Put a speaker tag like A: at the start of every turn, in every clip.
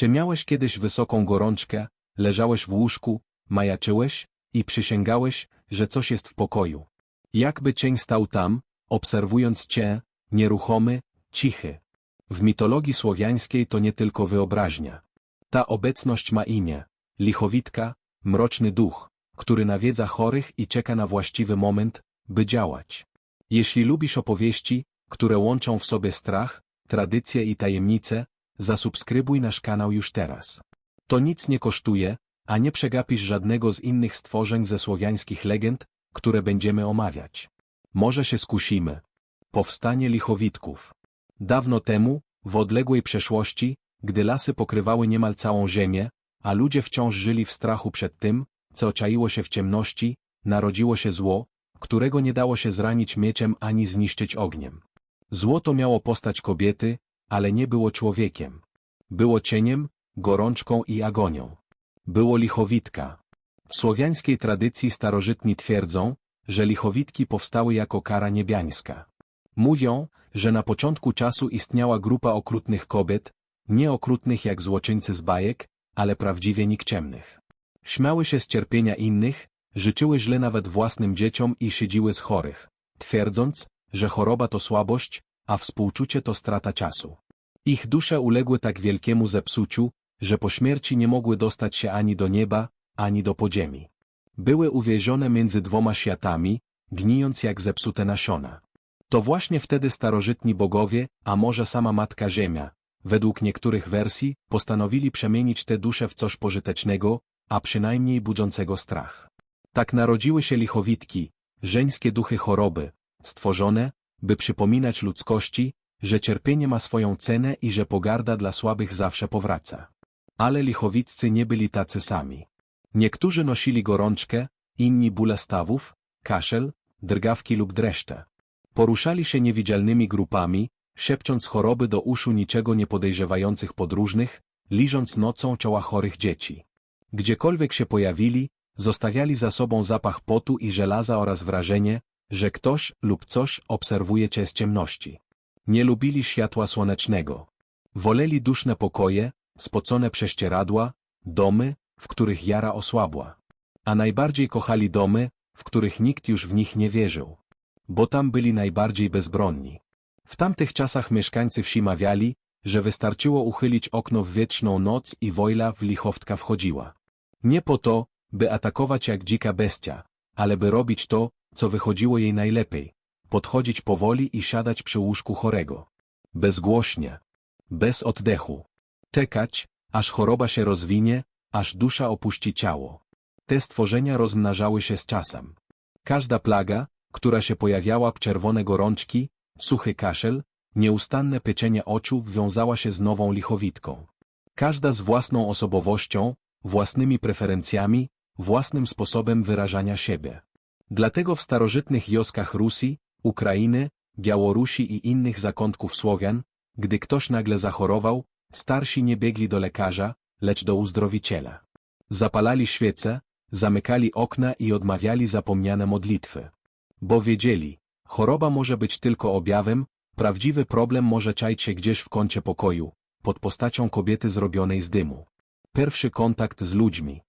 A: Czy miałeś kiedyś wysoką gorączkę, leżałeś w łóżku, majaczyłeś i przysięgałeś, że coś jest w pokoju? Jakby cień stał tam, obserwując cię, nieruchomy, cichy. W mitologii słowiańskiej to nie tylko wyobraźnia. Ta obecność ma imię, lichowitka, mroczny duch, który nawiedza chorych i czeka na właściwy moment, by działać. Jeśli lubisz opowieści, które łączą w sobie strach, tradycje i tajemnice, zasubskrybuj nasz kanał już teraz. To nic nie kosztuje, a nie przegapisz żadnego z innych stworzeń ze słowiańskich legend, które będziemy omawiać. Może się skusimy. Powstanie lichowitków. Dawno temu, w odległej przeszłości, gdy lasy pokrywały niemal całą ziemię, a ludzie wciąż żyli w strachu przed tym, co czaiło się w ciemności, narodziło się zło, którego nie dało się zranić mieczem ani zniszczyć ogniem. Złoto miało postać kobiety, ale nie było człowiekiem. Było cieniem, gorączką i agonią. Było lichowitka. W słowiańskiej tradycji starożytni twierdzą, że lichowitki powstały jako kara niebiańska. Mówią, że na początku czasu istniała grupa okrutnych kobiet, nie okrutnych jak złoczyńcy z bajek, ale prawdziwie nikczemnych. Śmiały się z cierpienia innych, życzyły źle nawet własnym dzieciom i szydziły z chorych, twierdząc, że choroba to słabość, a współczucie to strata czasu. Ich dusze uległy tak wielkiemu zepsuciu, że po śmierci nie mogły dostać się ani do nieba, ani do podziemi. Były uwiezione między dwoma światami, gnijąc jak zepsute nasiona. To właśnie wtedy starożytni bogowie, a może sama Matka Ziemia, według niektórych wersji, postanowili przemienić te dusze w coś pożytecznego, a przynajmniej budzącego strach. Tak narodziły się lichowitki, żeńskie duchy choroby, stworzone, by przypominać ludzkości, że cierpienie ma swoją cenę i że pogarda dla słabych zawsze powraca. Ale lichowiccy nie byli tacy sami. Niektórzy nosili gorączkę, inni bóle stawów, kaszel, drgawki lub dreszcze. Poruszali się niewidzialnymi grupami, szepcząc choroby do uszu niczego nie podejrzewających podróżnych, liżąc nocą czoła chorych dzieci. Gdziekolwiek się pojawili, zostawiali za sobą zapach potu i żelaza oraz wrażenie, że ktoś lub coś obserwuje cię z ciemności. Nie lubili światła słonecznego. Woleli duszne pokoje, spocone prześcieradła, domy, w których jara osłabła. A najbardziej kochali domy, w których nikt już w nich nie wierzył. Bo tam byli najbardziej bezbronni. W tamtych czasach mieszkańcy wsi mawiali, że wystarczyło uchylić okno w wieczną noc i wojla w lichowtka wchodziła. Nie po to, by atakować jak dzika bestia, ale by robić to, co wychodziło jej najlepiej. Podchodzić powoli i siadać przy łóżku chorego. Bezgłośnie. Bez oddechu. Czekać, aż choroba się rozwinie, aż dusza opuści ciało. Te stworzenia rozmnażały się z czasem. Każda plaga, która się pojawiała czerwone gorączki, suchy kaszel, nieustanne pieczenie oczu wiązała się z nową lichowitką. Każda z własną osobowością, własnymi preferencjami, własnym sposobem wyrażania siebie. Dlatego w starożytnych wioskach Rusji, Ukrainy, Białorusi i innych zakątków Słowian, gdy ktoś nagle zachorował, starsi nie biegli do lekarza, lecz do uzdrowiciela. Zapalali świece, zamykali okna i odmawiali zapomniane modlitwy. Bo wiedzieli, choroba może być tylko objawem, prawdziwy problem może czaić się gdzieś w kącie pokoju, pod postacią kobiety zrobionej z dymu. Pierwszy kontakt z ludźmi.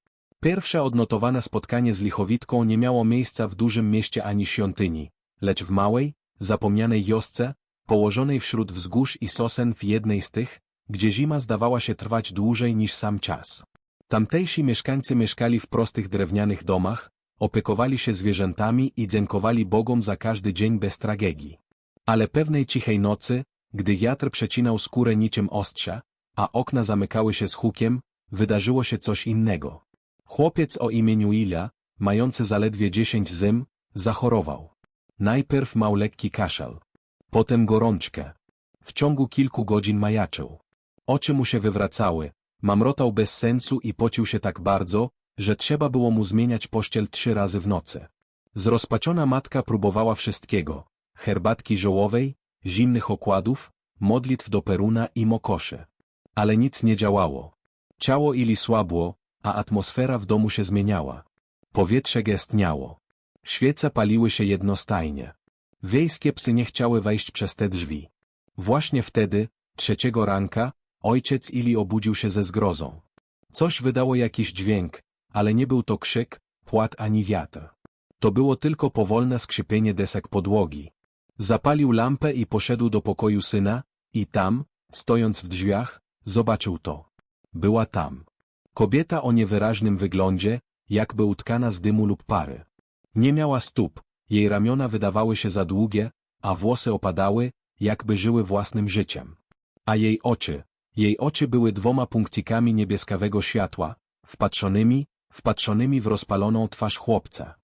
A: Pierwsze odnotowane spotkanie z lichowitką nie miało miejsca w dużym mieście ani świątyni, lecz w małej, zapomnianej wiosce, położonej wśród wzgórz i sosen w jednej z tych, gdzie zima zdawała się trwać dłużej niż sam czas. Tamtejsi mieszkańcy mieszkali w prostych drewnianych domach, opiekowali się zwierzętami i dziękowali Bogom za każdy dzień bez tragedii. Ale pewnej cichej nocy, gdy wiatr przecinał skórę niczym ostrza, a okna zamykały się z hukiem, wydarzyło się coś innego. Chłopiec o imieniu Ila, mający zaledwie dziesięć zym, zachorował. Najpierw mał lekki kaszel. Potem gorączkę. W ciągu kilku godzin majaczył. Oczy mu się wywracały, mamrotał bez sensu i pocił się tak bardzo, że trzeba było mu zmieniać pościel trzy razy w nocy. Zrozpaczona matka próbowała wszystkiego. Herbatki żołowej, zimnych okładów, modlitw do peruna i mokoszy. Ale nic nie działało. Ciało Ili słabło, a atmosfera w domu się zmieniała. Powietrze gestniało. Świece paliły się jednostajnie. Wiejskie psy nie chciały wejść przez te drzwi. Właśnie wtedy, trzeciego ranka, ojciec Ili obudził się ze zgrozą. Coś wydało jakiś dźwięk, ale nie był to krzyk, płat ani wiatr. To było tylko powolne skrzypienie desek podłogi. Zapalił lampę i poszedł do pokoju syna, i tam, stojąc w drzwiach, zobaczył to. Była tam. Kobieta o niewyraźnym wyglądzie, jakby utkana z dymu lub pary. Nie miała stóp, jej ramiona wydawały się za długie, a włosy opadały, jakby żyły własnym życiem. A jej oczy, jej oczy były dwoma punkcikami niebieskawego światła, wpatrzonymi, wpatrzonymi w rozpaloną twarz chłopca.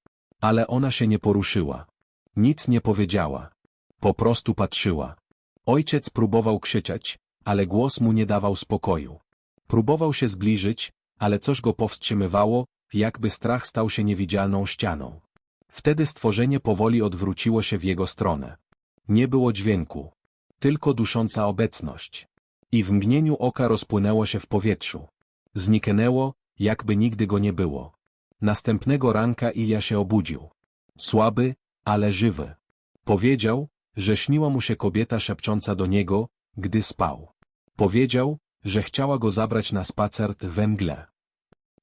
A: Ale ona się nie poruszyła. Nic nie powiedziała. Po prostu patrzyła. Ojciec próbował krzyczeć, ale głos mu nie dawał spokoju. Próbował się zbliżyć, ale coś go powstrzymywało, jakby strach stał się niewidzialną ścianą. Wtedy stworzenie powoli odwróciło się w jego stronę. Nie było dźwięku. Tylko dusząca obecność. I w mgnieniu oka rozpłynęło się w powietrzu. Zniknęło, jakby nigdy go nie było. Następnego ranka Ilia się obudził. Słaby, ale żywy. Powiedział, że śniła mu się kobieta szepcząca do niego, gdy spał. Powiedział, że chciała go zabrać na spacer we mgle.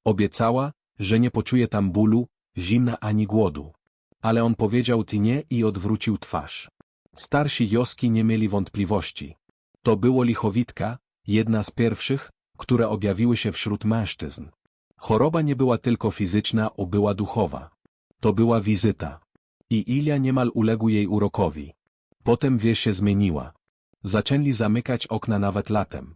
A: Obiecała, że nie poczuje tam bólu, zimna ani głodu. Ale on powiedział ty nie i odwrócił twarz. Starsi Joski nie mieli wątpliwości. To było lichowitka, jedna z pierwszych, które objawiły się wśród mężczyzn. Choroba nie była tylko fizyczna, o była duchowa. To była wizyta. I Ilia niemal uległ jej urokowi. Potem wieś się zmieniła. Zaczęli zamykać okna nawet latem.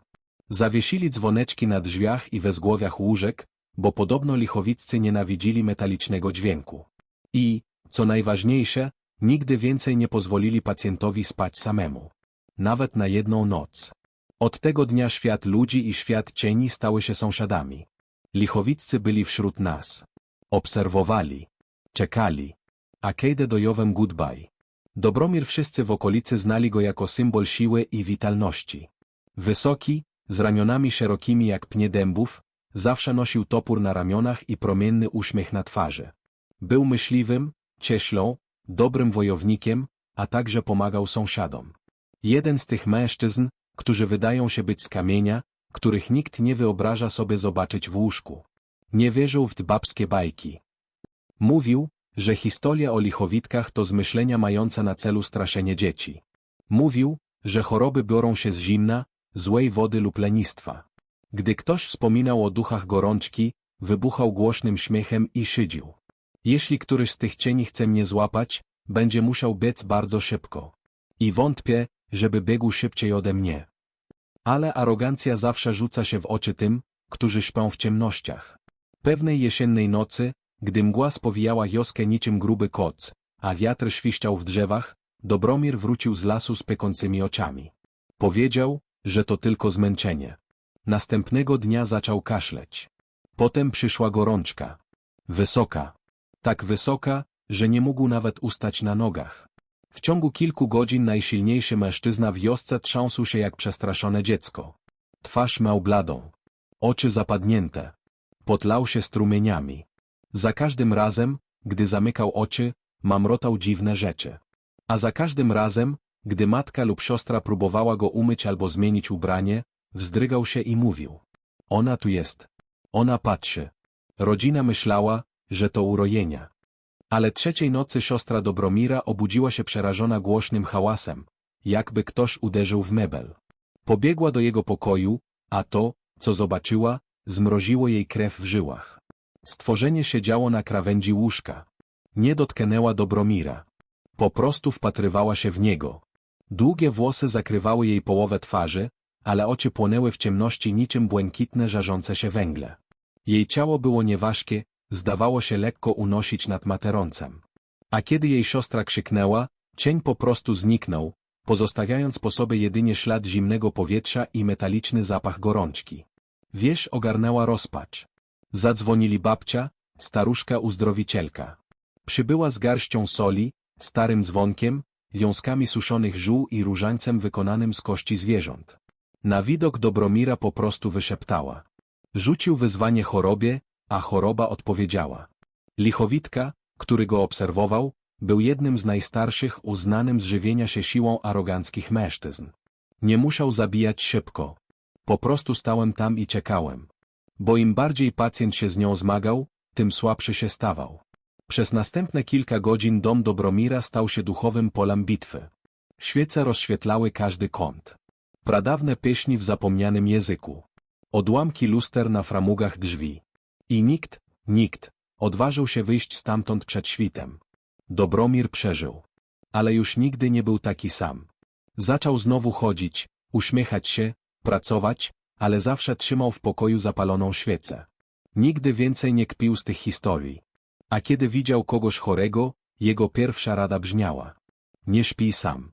A: Zawiesili dzwoneczki na drzwiach i wezgłowiach łóżek, bo podobno lichowiccy nienawidzili metalicznego dźwięku. I, co najważniejsze, nigdy więcej nie pozwolili pacjentowi spać samemu. Nawet na jedną noc. Od tego dnia świat ludzi i świat cieni stały się sąsiadami. Lichowiccy byli wśród nas. Obserwowali. Czekali. A kiedy dojowem goodbye. Dobromir wszyscy w okolicy znali go jako symbol siły i witalności. Wysoki, z ramionami szerokimi jak pnie dębów, zawsze nosił topór na ramionach i promienny uśmiech na twarzy. Był myśliwym, cieślą, dobrym wojownikiem, a także pomagał sąsiadom. Jeden z tych mężczyzn, którzy wydają się być z kamienia, których nikt nie wyobraża sobie zobaczyć w łóżku. Nie wierzył w babskie bajki. Mówił, że historia o lichowitkach to zmyślenia mające na celu straszenie dzieci. Mówił, że choroby biorą się z zimna, złej wody lub lenistwa. Gdy ktoś wspominał o duchach gorączki, wybuchał głośnym śmiechem i szydził. Jeśli któryś z tych cieni chce mnie złapać, będzie musiał biec bardzo szybko. I wątpię, żeby biegł szybciej ode mnie. Ale arogancja zawsze rzuca się w oczy tym, którzy śpią w ciemnościach. Pewnej jesiennej nocy, gdy mgła spowijała wioskę niczym gruby koc, a wiatr świszczał w drzewach, Dobromir wrócił z lasu z pekącymi oczami. Powiedział, że to tylko zmęczenie. Następnego dnia zaczął kaszleć. Potem przyszła gorączka. Wysoka. Tak wysoka, że nie mógł nawet ustać na nogach. W ciągu kilku godzin najsilniejszy mężczyzna w wiosce trząsł się jak przestraszone dziecko. Twarz miał bladą. Oczy zapadnięte. Potlał się strumieniami. Za każdym razem, gdy zamykał oczy, mamrotał dziwne rzeczy. A za każdym razem, gdy matka lub siostra próbowała go umyć albo zmienić ubranie, wzdrygał się i mówił. Ona tu jest. Ona patrzy. Rodzina myślała, że to urojenia. Ale trzeciej nocy siostra Dobromira obudziła się przerażona głośnym hałasem, jakby ktoś uderzył w mebel. Pobiegła do jego pokoju, a to, co zobaczyła, zmroziło jej krew w żyłach. Stworzenie siedziało na krawędzi łóżka. Nie dotknęła Dobromira. Po prostu wpatrywała się w niego. Długie włosy zakrywały jej połowę twarzy, ale oczy płonęły w ciemności niczym błękitne żarzące się węgle. Jej ciało było nieważkie, zdawało się lekko unosić nad materoncem. A kiedy jej siostra krzyknęła, cień po prostu zniknął, pozostawiając po sobie jedynie ślad zimnego powietrza i metaliczny zapach gorączki. Wieś ogarnęła rozpacz. Zadzwonili babcia, staruszka uzdrowicielka. Przybyła z garścią soli, starym dzwonkiem, wiązkami suszonych żół i różańcem wykonanym z kości zwierząt. Na widok Dobromira po prostu wyszeptała. Rzucił wyzwanie chorobie, a choroba odpowiedziała. Lichowitka, który go obserwował, był jednym z najstarszych uznanym z żywienia się siłą aroganckich mężczyzn. Nie musiał zabijać szybko. Po prostu stałem tam i czekałem. Bo im bardziej pacjent się z nią zmagał, tym słabszy się stawał. Przez następne kilka godzin dom Dobromira stał się duchowym polem bitwy. Świece rozświetlały każdy kąt. Pradawne pieśni w zapomnianym języku. Odłamki luster na framugach drzwi. I nikt, nikt, odważył się wyjść stamtąd przed świtem. Dobromir przeżył. Ale już nigdy nie był taki sam. Zaczął znowu chodzić, uśmiechać się, pracować, ale zawsze trzymał w pokoju zapaloną świecę. Nigdy więcej nie kpił z tych historii. A kiedy widział kogoś chorego, jego pierwsza rada brzmiała. Nie śpij sam.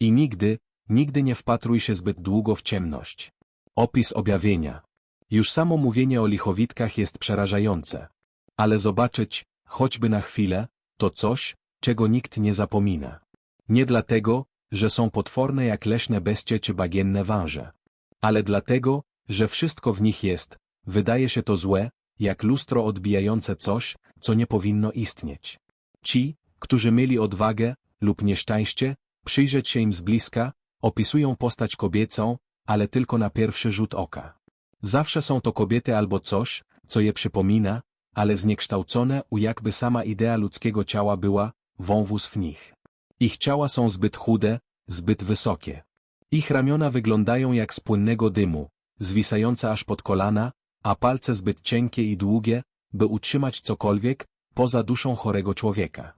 A: I nigdy, nigdy nie wpatruj się zbyt długo w ciemność. Opis objawienia. Już samo mówienie o lichowitkach jest przerażające. Ale zobaczyć, choćby na chwilę, to coś, czego nikt nie zapomina. Nie dlatego, że są potworne jak leśne bestie czy bagienne węże. Ale dlatego, że wszystko w nich jest, wydaje się to złe, jak lustro odbijające coś, co nie powinno istnieć. Ci, którzy mieli odwagę, lub nieszczęście, przyjrzeć się im z bliska, opisują postać kobiecą, ale tylko na pierwszy rzut oka. Zawsze są to kobiety albo coś, co je przypomina, ale zniekształcone u jakby sama idea ludzkiego ciała była, wąwóz w nich. Ich ciała są zbyt chude, zbyt wysokie. Ich ramiona wyglądają jak z płynnego dymu, zwisające aż pod kolana, a palce zbyt cienkie i długie, by utrzymać cokolwiek, poza duszą chorego człowieka.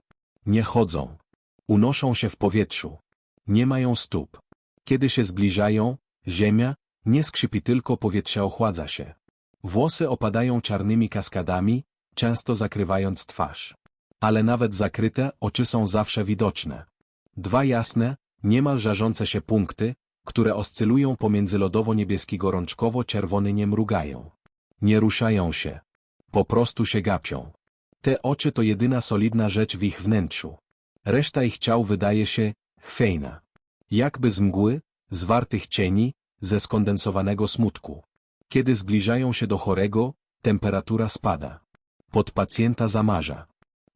A: Nie chodzą. Unoszą się w powietrzu. Nie mają stóp. Kiedy się zbliżają, ziemia, nie skrzypi tylko powietrze ochładza się. Włosy opadają czarnymi kaskadami, często zakrywając twarz. Ale nawet zakryte oczy są zawsze widoczne. Dwa jasne, niemal żarzące się punkty, które oscylują pomiędzy lodowo-niebieski gorączkowo-czerwony nie mrugają. Nie ruszają się. Po prostu się gapią. Te oczy to jedyna solidna rzecz w ich wnętrzu. Reszta ich ciał wydaje się chwiejna. Jakby z mgły, zwartych cieni, ze skondensowanego smutku. Kiedy zbliżają się do chorego, temperatura spada. Pod pacjenta zamarza.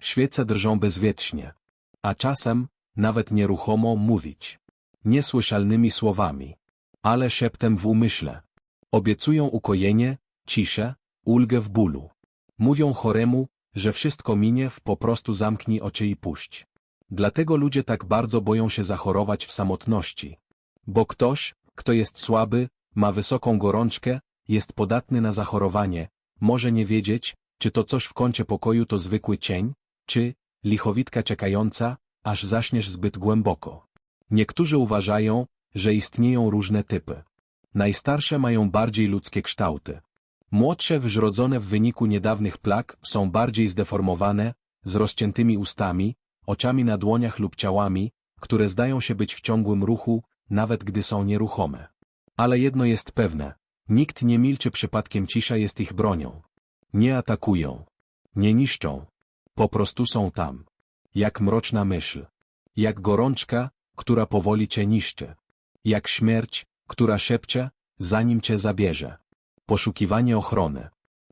A: Świece drżą bezwietrznie. A czasem, nawet nieruchomo mówić. Niesłyszalnymi słowami. Ale szeptem w umyśle. Obiecują ukojenie, ciszę, ulgę w bólu. Mówią choremu, że wszystko minie, w po prostu zamknij oczy i puść. Dlatego ludzie tak bardzo boją się zachorować w samotności. Bo ktoś, kto jest słaby, ma wysoką gorączkę, jest podatny na zachorowanie, może nie wiedzieć, czy to coś w kącie pokoju to zwykły cień, czy lichowitka czekająca, aż zaśniesz zbyt głęboko. Niektórzy uważają, że istnieją różne typy. Najstarsze mają bardziej ludzkie kształty. Młodsze wżrodzone w wyniku niedawnych plag są bardziej zdeformowane, z rozciętymi ustami, oczami na dłoniach lub ciałami, które zdają się być w ciągłym ruchu, nawet gdy są nieruchome. Ale jedno jest pewne, nikt nie milczy przypadkiem cisza jest ich bronią. Nie atakują. Nie niszczą. Po prostu są tam. Jak mroczna myśl. Jak gorączka, która powoli cię niszczy. Jak śmierć, która szepcze, zanim cię zabierze. Poszukiwanie ochrony.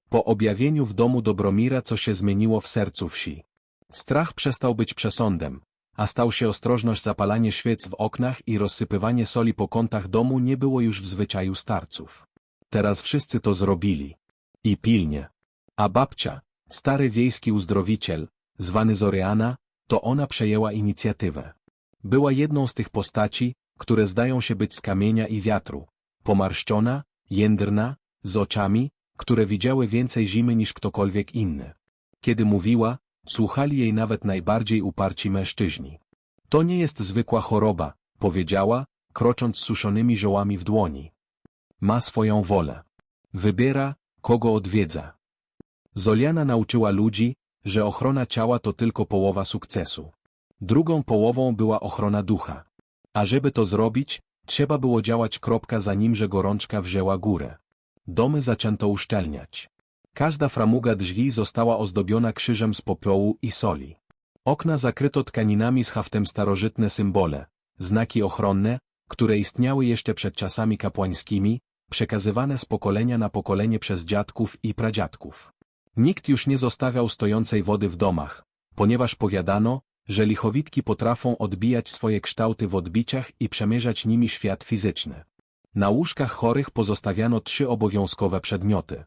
A: Po objawieniu w domu Dobromira co się zmieniło w sercu wsi. Strach przestał być przesądem, a stał się ostrożność zapalanie świec w oknach i rozsypywanie soli po kątach domu nie było już w zwyczaju starców. Teraz wszyscy to zrobili. I pilnie. A babcia, stary wiejski uzdrowiciel, zwany Zoriana, to ona przejęła inicjatywę. Była jedną z tych postaci, które zdają się być z kamienia i wiatru, pomarszczona, jędrna, z oczami, które widziały więcej zimy niż ktokolwiek inny. Kiedy mówiła, słuchali jej nawet najbardziej uparci mężczyźni. To nie jest zwykła choroba, powiedziała, krocząc suszonymi ziołami w dłoni. Ma swoją wolę. Wybiera, kogo odwiedza. Zoliana nauczyła ludzi, że ochrona ciała to tylko połowa sukcesu. Drugą połową była ochrona ducha. A żeby to zrobić, trzeba było działać kropka zanim że gorączka wzięła górę. Domy zaczęto uszczelniać. Każda framuga drzwi została ozdobiona krzyżem z popiołu i soli. Okna zakryto tkaninami z haftem starożytne symbole, znaki ochronne, które istniały jeszcze przed czasami kapłańskimi, przekazywane z pokolenia na pokolenie przez dziadków i pradziadków. Nikt już nie zostawiał stojącej wody w domach, ponieważ powiadano, że lichowitki potrafią odbijać swoje kształty w odbiciach i przemierzać nimi świat fizyczny. Na łóżkach chorych pozostawiano trzy obowiązkowe przedmioty.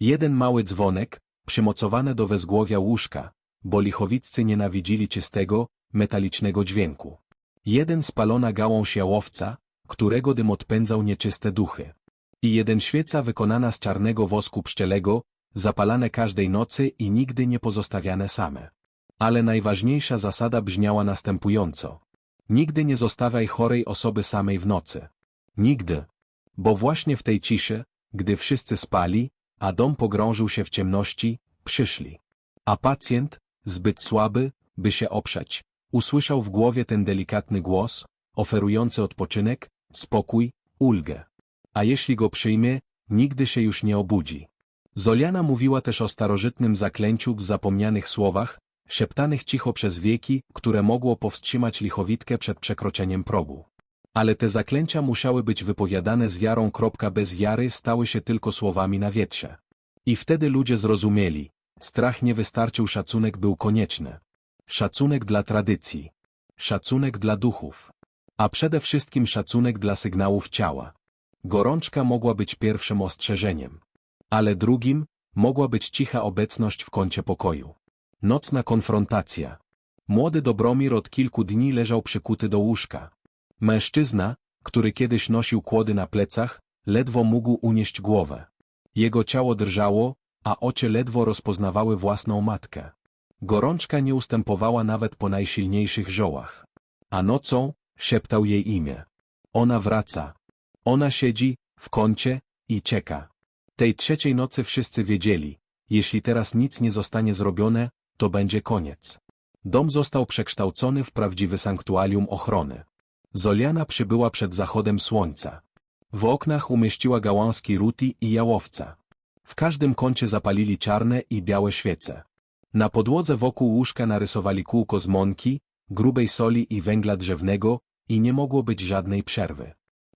A: Jeden mały dzwonek, przymocowane do wezgłowia łóżka, bo lichowiccy nienawidzili czystego, metalicznego dźwięku. Jeden spalona gałąź jałowca, którego dym odpędzał nieczyste duchy. I jeden świeca wykonana z czarnego wosku pszczelego, zapalane każdej nocy i nigdy nie pozostawiane same. Ale najważniejsza zasada brzmiała następująco. Nigdy nie zostawiaj chorej osoby samej w nocy. Nigdy. Bo właśnie w tej ciszy, gdy wszyscy spali, a dom pogrążył się w ciemności, przyszli. A pacjent, zbyt słaby, by się oprzeć, usłyszał w głowie ten delikatny głos, oferujący odpoczynek, spokój, ulgę. A jeśli go przyjmie, nigdy się już nie obudzi. Zoliana mówiła też o starożytnym zaklęciu w zapomnianych słowach, szeptanych cicho przez wieki, które mogło powstrzymać lichowitkę przed przekroczeniem progu. Ale te zaklęcia musiały być wypowiadane z wiarą. Bez wiary stały się tylko słowami na wietrze. I wtedy ludzie zrozumieli, strach nie wystarczył, szacunek był konieczny. Szacunek dla tradycji. Szacunek dla duchów. A przede wszystkim szacunek dla sygnałów ciała. Gorączka mogła być pierwszym ostrzeżeniem. Ale drugim, mogła być cicha obecność w kącie pokoju. Nocna konfrontacja. Młody Dobromir od kilku dni leżał przykuty do łóżka. Mężczyzna, który kiedyś nosił kłody na plecach, ledwo mógł unieść głowę. Jego ciało drżało, a oczy ledwo rozpoznawały własną matkę. Gorączka nie ustępowała nawet po najsilniejszych żołach. A nocą, szeptał jej imię. Ona wraca. Ona siedzi, w kącie, i czeka. Tej trzeciej nocy wszyscy wiedzieli, jeśli teraz nic nie zostanie zrobione, to będzie koniec. Dom został przekształcony w prawdziwy sanktuarium ochrony. Zoliana przybyła przed zachodem słońca. W oknach umieściła gałązki ruti i jałowca. W każdym kącie zapalili czarne i białe świece. Na podłodze wokół łóżka narysowali kółko z mąki, grubej soli i węgla drzewnego i nie mogło być żadnej przerwy.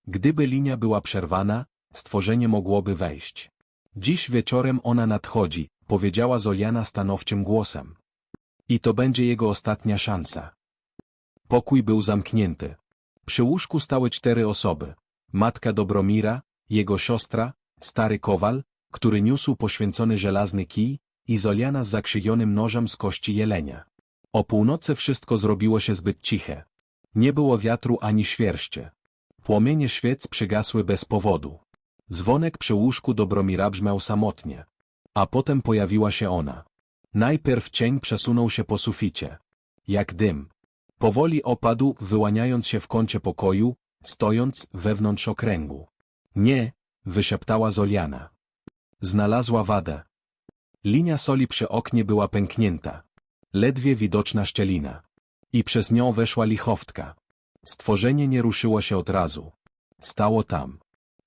A: Gdyby linia była przerwana, stworzenie mogłoby wejść. Dziś wieczorem ona nadchodzi, powiedziała Zoliana stanowczym głosem. I to będzie jego ostatnia szansa. Pokój był zamknięty. Przy łóżku stały cztery osoby. Matka Dobromira, jego siostra, stary kowal, który niósł poświęcony żelazny kij, i Zoliana z zakrzywionym nożem z kości jelenia. O północy wszystko zrobiło się zbyt ciche. Nie było wiatru ani świerszczy. Płomienie świec przygasły bez powodu. Dzwonek przy łóżku Dobromira brzmiał samotnie. A potem pojawiła się ona. Najpierw cień przesunął się po suficie. Jak dym. Powoli opadł, wyłaniając się w kącie pokoju, stojąc wewnątrz okręgu. Nie, wyszeptała Zoliana. Znalazła wadę. Linia soli przy oknie była pęknięta. Ledwie widoczna szczelina. I przez nią weszła lichowtka. Stworzenie nie ruszyło się od razu. Stało tam.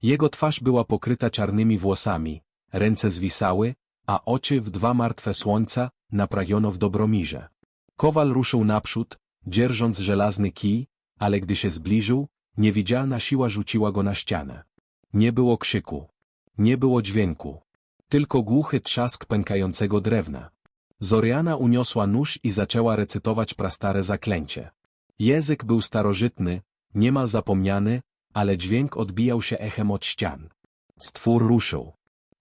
A: Jego twarz była pokryta czarnymi włosami, ręce zwisały, a oczy w dwa martwe słońca naprawiono w Dobromirze. Kowal ruszył naprzód, dzierżąc żelazny kij, ale gdy się zbliżył, niewidzialna siła rzuciła go na ścianę. Nie było krzyku. Nie było dźwięku. Tylko głuchy trzask pękającego drewna. Zoriana uniosła nóż i zaczęła recytować prastare zaklęcie. Język był starożytny, niemal zapomniany, ale dźwięk odbijał się echem od ścian. Stwór ruszył.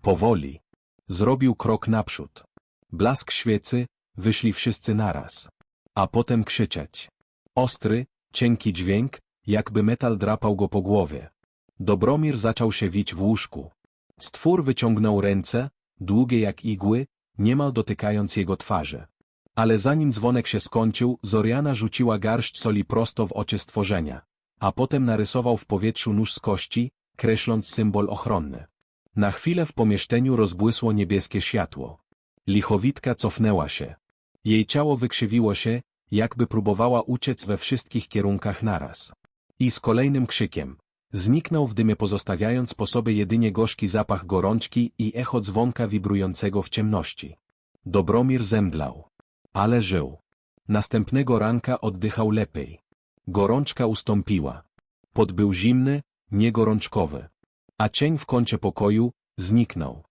A: Powoli. Zrobił krok naprzód. Blask świecy, wyszli wszyscy naraz. A potem krzyczeć. Ostry, cienki dźwięk, jakby metal drapał go po głowie. Dobromir zaczął się wić w łóżku. Stwór wyciągnął ręce, długie jak igły, niemal dotykając jego twarzy. Ale zanim dzwonek się skończył, Zoriana rzuciła garść soli prosto w oczy stworzenia, a potem narysował w powietrzu nóż z kości, kreśląc symbol ochronny. Na chwilę w pomieszczeniu rozbłysło niebieskie światło. Lichowitka cofnęła się. Jej ciało wykrzywiło się, jakby próbowała uciec we wszystkich kierunkach naraz. I z kolejnym krzykiem. Zniknął w dymie pozostawiając po sobie jedynie gorzki zapach gorączki i echo dzwonka wibrującego w ciemności. Dobromir zemdlał. Ale żył. Następnego ranka oddychał lepiej. Gorączka ustąpiła. Pot był zimny, niegorączkowy. A cień w kącie pokoju zniknął.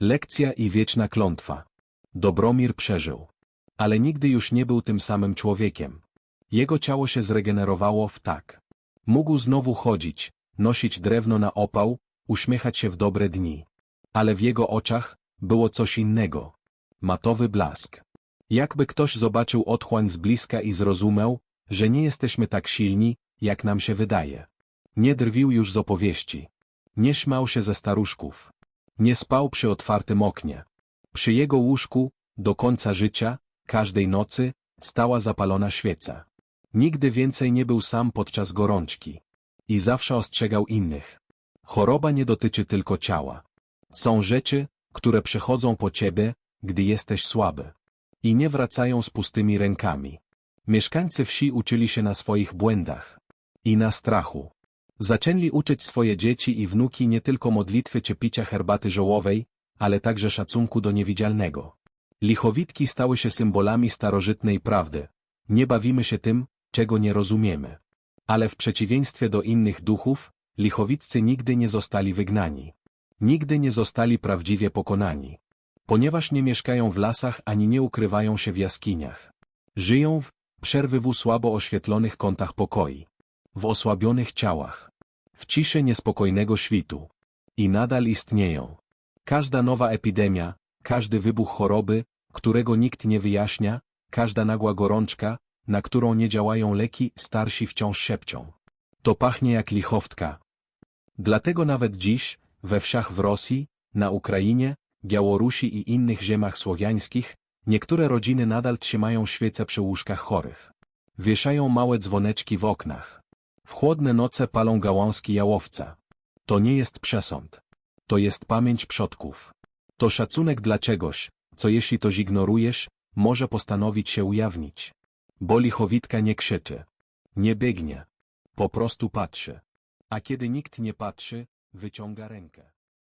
A: Lekcja i wieczna klątwa. Dobromir przeżył. Ale nigdy już nie był tym samym człowiekiem. Jego ciało się zregenerowało w tak. Mógł znowu chodzić, nosić drewno na opał, uśmiechać się w dobre dni. Ale w jego oczach było coś innego. Matowy blask. Jakby ktoś zobaczył otchłań z bliska i zrozumiał, że nie jesteśmy tak silni, jak nam się wydaje. Nie drwił już z opowieści. Nie śmiał się ze staruszków. Nie spał przy otwartym oknie. Przy jego łóżku, do końca życia, każdej nocy, stała zapalona świeca. Nigdy więcej nie był sam podczas gorączki. I zawsze ostrzegał innych. Choroba nie dotyczy tylko ciała. Są rzeczy, które przechodzą po ciebie, gdy jesteś słaby. I nie wracają z pustymi rękami. Mieszkańcy wsi uczyli się na swoich błędach. I na strachu. Zaczęli uczyć swoje dzieci i wnuki nie tylko modlitwy czy picia herbaty żołowej, ale także szacunku do niewidzialnego. Lichowitki stały się symbolami starożytnej prawdy. Nie bawimy się tym, czego nie rozumiemy. Ale w przeciwieństwie do innych duchów, lichowiccy nigdy nie zostali wygnani. Nigdy nie zostali prawdziwie pokonani. Ponieważ nie mieszkają w lasach ani nie ukrywają się w jaskiniach. Żyją w przerwywu słabo oświetlonych kątach pokoi. W osłabionych ciałach. W ciszy niespokojnego świtu. I nadal istnieją. Każda nowa epidemia, każdy wybuch choroby, którego nikt nie wyjaśnia, każda nagła gorączka, na którą nie działają leki, starsi wciąż szepczą. To pachnie jak lichowtka. Dlatego nawet dziś, we wsiach w Rosji, na Ukrainie, Białorusi i innych ziemiach słowiańskich, niektóre rodziny nadal trzymają świece przy łóżkach chorych. Wieszają małe dzwoneczki w oknach. W chłodne noce palą gałązki jałowca. To nie jest przesąd. To jest pamięć przodków. To szacunek dla czegoś, co jeśli to zignorujesz, może postanowić się ujawnić. Bo lichowitka nie krzyczy. Nie biegnie. Po prostu patrzy. A kiedy nikt nie patrzy, wyciąga rękę.